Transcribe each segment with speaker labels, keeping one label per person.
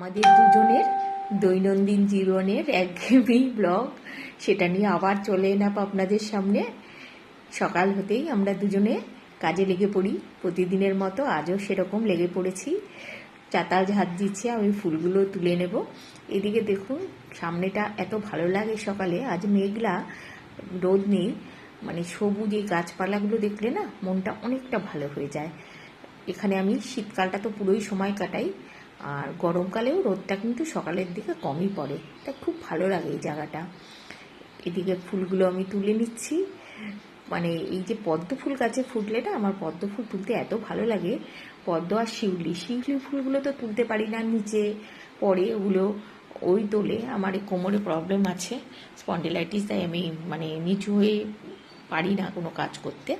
Speaker 1: আমাদের দুজনের দৈনন্দিন জীবনের একঘেয়েমি ব্লগ। সেটা নিয়ে আবার চলে এলাম আপনাদের সামনে। সকাল হতেই আমরা দুজনে কাজে লেগে পড়ি। প্রতিদিনের মতো আজও সেরকম লেগে পড়েছি। চাতাল ঝাঁত দিচ্ছে, আমি ফুলগুলো তুলে নেব। এদিকে দেখুন, সামনেটা এত ভালো লাগে সকালে, আজ মেঘলা, রোদ নেই। মানে সবুজ এই গাছপালাগুলো দেখলে না মনটা অনেকটা ভালো হয়ে যায়। এখানে আমি শীতকালটা তো পুরোই সময় কাটাই। আর গরমকালেও রোদটা কিন্তু সকালের দিকে কমই পড়ে। তা খুব ভালো লাগে এই জায়গাটা। এদিকে ফুলগুলো আমি তুলে নিচ্ছি। মানে এই যে পদ্ম ফুল গাছে ফুটলে না, আমার পদ্ম ফুল তুলতে এত ভালো লাগে। পদ্ম আর শিউলি শিউলি ফুলগুলো তো তুলতে পারি না, নিচে পড়ে ওগুলো ওই তোলে। আমার এই কোমরে প্রবলেম আছে। স্পন্ডিলাইটিস তাই আমি মানে নিচু হয়ে পারি না কোনো কাজ করতে।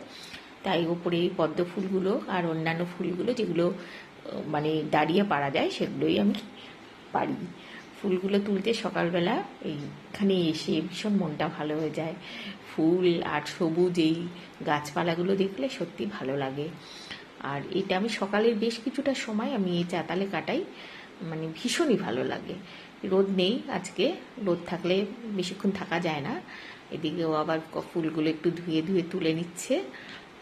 Speaker 1: তাই ওপরে এই পদ্ম ফুলগুলো আর অন্যান্য ফুলগুলো যেগুলো মানে দাঁড়িয়ে পারা যায়, সেগুলোই আমি পারি ফুলগুলো তুলতে সকালবেলা এইখানে এসে ভীষণ মনটা ভালো হয়ে যায়। ফুল আর সবুজ এই গাছপালাগুলো দেখলে সত্যি ভালো লাগে। আর এটা আমি সকালের বেশ কিছুটা সময় আমি এই চাতালে কাটাই মানে ভীষণই ভালো লাগে। রোদ নেই আজকে, রোদ থাকলে বেশিক্ষণ থাকা যায় না। এদিকেও আবার ফুলগুলো একটু ধুয়ে ধুয়ে তুলে নিচ্ছে।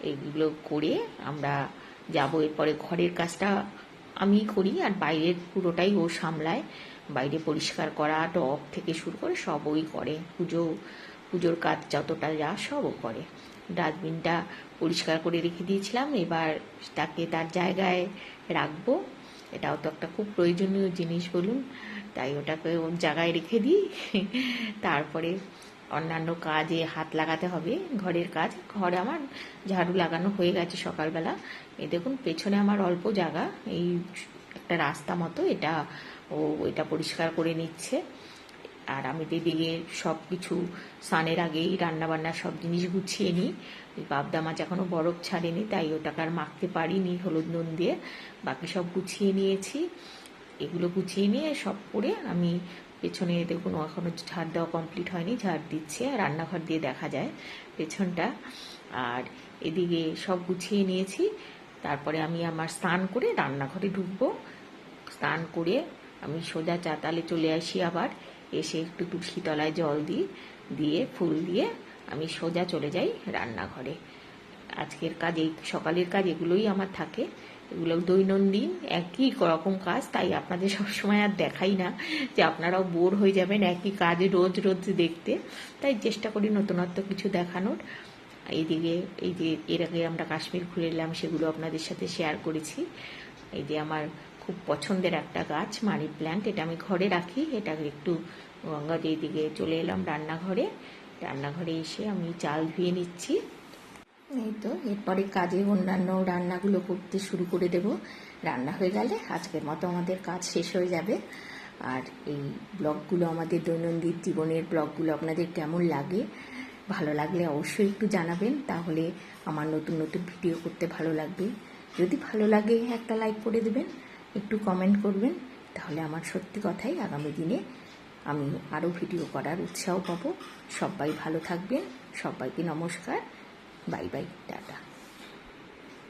Speaker 1: এইগুলো করে আমরা যাব। এরপরে ঘরের কাজটা আমি করি আর বাইরের পুরোটাই ও সামলায়। বাইরে পরিষ্কার করা টপ থেকে শুরু করে সব ওই করে। পুজো, পুজোর কাজ যতটা যা সব ও করে। ডাস্টবিনটা পরিষ্কার করে রেখে দিয়েছিলাম। এবার তাকে তার জায়গায় রাখব। এটাও তো একটা খুব প্রয়োজনীয় জিনিস বলুন। তাই ওটাকে ওর জায়গায় রেখে দিই। তারপরে অন্যান্য কাজে হাত লাগাতে হবে, ঘরের কাজ। ঘরে আমার ঝাড়ু লাগানো হয়ে গেছে সকালবেলা। এই দেখুন, পেছনে আমার অল্প জায়গা, এই একটা রাস্তা মতো, এটা ও এটা পরিষ্কার করে নিচ্ছে। আর আমি দিদিকে সব কিছু স্নানের আগেই রান্নাবান্না সব জিনিস গুছিয়ে নিই। ওই পাবদা মাছ এখনও বরফ ছাড়েনি, তাই ওটাকে আর মাখতে পারিনি, হলুদ নুন দিয়ে। বাকি সব গুছিয়ে নিয়েছি। এগুলো গুছিয়ে নিয়ে সব করে আমি পেছনে দেখুন ও এখনও ঝাড় দেওয়া কমপ্লিট হয়নি, ঝাড় দিচ্ছে, রান্নাঘর দিয়ে দেখা যায় পেছনটা। আর এদিকে সব গুছিয়ে নিয়েছি, তারপরে আমি আমার স্নান করে রান্নাঘরে ঢুকবো। স্নান করে আমি সোজা চাতালে চলে আসি আবার, এসে একটু তুলসী তলায় জল দিই, দিয়ে ফুল দিয়ে আমি সোজা চলে যাই রান্নাঘরে। আজকের কাজ এই, সকালের কাজ এগুলোই আমার থাকে। এগুলো দৈনন্দিন, একই রকম কাজ, তাই আপনাদের সবসময় আর দেখাই না যে আপনারাও বোর হয়ে যাবেন একই কাজ রোজ রোজ দেখতে। তাই চেষ্টা করি নতুনত্ব কিছু দেখানোর। এইদিকে, এই যে এর আগে আমরা কাশ্মীর ঘুরে এলাম, সেগুলো আপনাদের সাথে শেয়ার করেছি। এই যে আমার খুব পছন্দের একটা গাছ, মানি প্ল্যান্ট, এটা আমি ঘরে রাখি। এটা একটু গঙ্গা দিকে চলে এলাম রান্নাঘরে। রান্নাঘরে এসে আমি চাল ধুয়ে নিচ্ছি। এই তো, এরপরে কাজে অন্যান্য রান্নাগুলো করতে শুরু করে দেব। রান্না হয়ে গেলে আজকের মতো আমাদের কাজ শেষ হয়ে যাবে। আর এই ব্লগগুলো আমাদের দৈনন্দিন জীবনের ব্লগগুলো আপনাদের কেমন লাগে, ভালো লাগলে অবশ্যই একটু জানাবেন। তাহলে আমার নতুন নতুন ভিডিও করতে ভালো লাগবে। যদি ভালো লাগে একটা লাইক করে দেবেন, একটু কমেন্ট করবেন। তাহলে আমার সত্যি কথাই আগামী দিনে আমি আরও ভিডিও করার উৎসাহ পাবো। সবাই ভালো থাকবেন। সবাইকে নমস্কার। Bye bye tata.